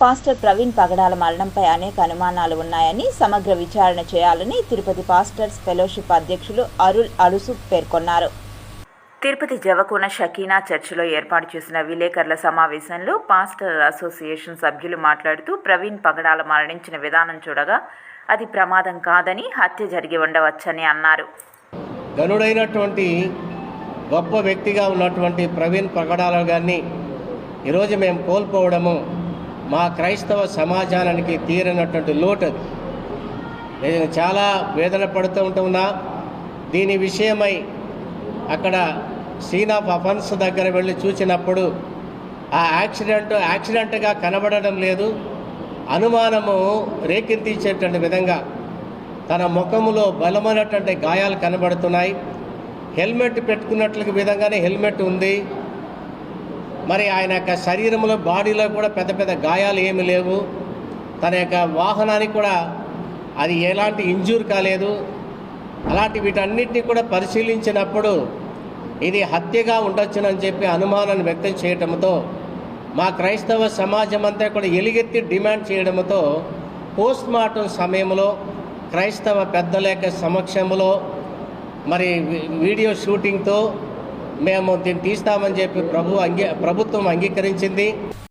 Pastor Praveen పగడాల మరణంపై అనేక అనుమానాలు ఉన్నాయని సమగ్ర విచారణ చేయాలని తిరుపతి పాస్టర్స్ ఫెలోషిప్ అధ్యక్షులు అరుల్ అలుసు పేర్కొన్నారు. తిరుపతి జవకోన షకీనా చర్చిలో ఏర్పాటు చేసిన విలేకరుల సమావేశంలో పాస్టర్ అసోసియేషన్ సభ్యులు మాట్లాడుతూ ప్రవీణ్ పగడాల మరణించిన విధానం చూడగా అది ప్రమాదం కాదని హత్య జరిగి ఉండవచ్చని అన్నారు. గనుడైనటువంటి గొప్ప వ్యక్తిగా ఉన్నటువంటి ప్రవీణ్ పగడాల గారిని ఈరోజు మేము కోల్పోవడము మా క్రైస్తవ సమాజానికి తీరనటువంటి లోటు అది. నేను చాలా వేదన పడుతూ ఉంటున్నా దీని విషయమై అక్కడ సీన్ ఆఫ్ అఫన్స్ దగ్గర వెళ్ళి చూసినప్పుడు ఆ యాక్సిడెంట్ యాక్సిడెంట్గా కనబడడం లేదు. అనుమానము రేకెత్తించేటువంటి విధంగా తన ముఖములో బలమైనటువంటి గాయాలు కనబడుతున్నాయి. హెల్మెట్ పెట్టుకున్నట్లు విధంగానే హెల్మెట్ ఉంది. మరి ఆయన యొక్క శరీరంలో బాడీలో కూడా పెద్ద పెద్ద గాయాలు ఏమి లేవు. తన యొక్క వాహనానికి కూడా అది ఎలాంటి ఇంజూర్ కాలేదు. అలాంటి వీటన్నిటిని కూడా పరిశీలించినప్పుడు ఇది హత్యగా ఉండొచ్చునని చెప్పి అనుమానాన్ని వ్యక్తం చేయడంతో మా క్రైస్తవ సమాజం అంతా కూడా ఎలుగెత్తి డిమాండ్ చేయడంతో పోస్ట్ మార్టం సమయంలో క్రైస్తవ పెద్దల యొక్క సమక్షంలో మరి వీడియో షూటింగ్తో మేము దీన్ని తీస్తామని చెప్పి ప్రభు అంగీ ప్రభుత్వం అంగీకరించింది.